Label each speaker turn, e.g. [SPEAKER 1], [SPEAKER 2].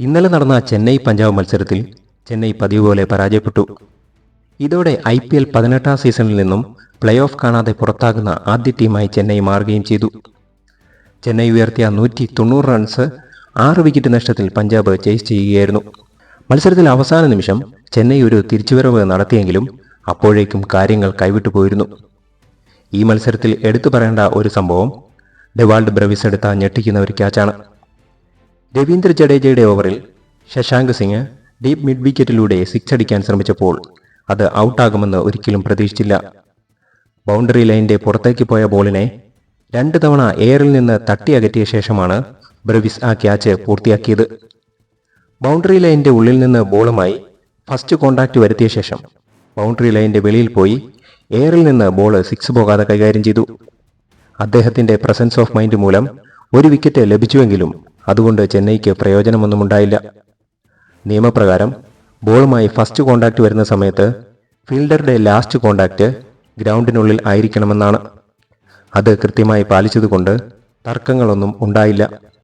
[SPEAKER 1] ഇന്നലെ നടന്ന ചെന്നൈ പഞ്ചാബ് മത്സരത്തിൽ ചെന്നൈ പതിവ് പോലെ പരാജയപ്പെട്ടു. ഇതോടെ ഐ പി എൽ പതിനെട്ടാം സീസണിൽ നിന്നും പ്ലേ ഓഫ് കാണാതെ പുറത്താകുന്ന ആദ്യ ടീമായി ചെന്നൈ മാറുകയും ചെയ്തു. ചെന്നൈ ഉയർത്തിയ നൂറ്റി തൊണ്ണൂറ് റൺസ് ആറ് വിക്കറ്റ് നഷ്ടത്തിൽ പഞ്ചാബ് ചേസ് ചെയ്യുകയായിരുന്നു. മത്സരത്തിൽ അവസാന നിമിഷം ചെന്നൈ ഒരു തിരിച്ചുവരവ് നടത്തിയെങ്കിലും അപ്പോഴേക്കും കാര്യങ്ങൾ കൈവിട്ടു പോയിരുന്നു. ഈ മത്സരത്തിൽ എടുത്തു പറയേണ്ട ഒരു സംഭവം ഡെവാൾഡ് ബ്രവിസ് എടുത്ത ഞെട്ടിക്കുന്ന ഒരു ക്യാച്ചാണ്. രവീന്ദ്ര ജഡേജയുടെ ഓവറിൽ ശശാങ്ക് സിംഗ് ഡീപ് മിഡ് വിക്കറ്റിലൂടെ സിക്സ് അടിക്കാൻ ശ്രമിച്ചപ്പോൾ അത് ഔട്ടാകുമെന്ന് ഒരിക്കലും പ്രതീക്ഷിച്ചില്ല. ബൗണ്ടറി ലൈനിന്റെ പുറത്തേക്ക് പോയ ബോളിനെ രണ്ട് തവണ എയറിൽ നിന്ന് തട്ടി അകറ്റിയ ശേഷമാണ് ബ്രവിസ് ആ ക്യാച്ച് പൂർത്തിയാക്കിയത്. ബൗണ്ടറി ലൈനിന്റെ ഉള്ളിൽ നിന്ന് ബോളുമായി ഫസ്റ്റ് കോണ്ടാക്ട് വരുത്തിയ ശേഷം ബൗണ്ടറി ലൈനിന്റെ വെളിയിൽ പോയി എയറിൽ നിന്ന് ബോൾ സിക്സ് പോകാതെ കൈകാര്യം ചെയ്തു. അദ്ദേഹത്തിന്റെ പ്രസൻസ് ഓഫ് മൈൻഡ് മൂലം ഒരു വിക്കറ്റ് ലഭിച്ചുവെങ്കിലും അതുകൊണ്ട് ചെന്നൈക്ക് പ്രയോജനമൊന്നും ഉണ്ടായില്ല. നിയമപ്രകാരം ബോളുമായി ഫസ്റ്റ് കോണ്ടാക്ട് വരുന്ന സമയത്ത് ഫീൽഡറുടെ ലാസ്റ്റ് കോണ്ടാക്ട് ഗ്രൗണ്ടിനുള്ളിൽ ആയിരിക്കണമെന്നാണ്. അത് കൃത്യമായി പാലിച്ചതുകൊണ്ട് തർക്കങ്ങളൊന്നും ഉണ്ടായില്ല.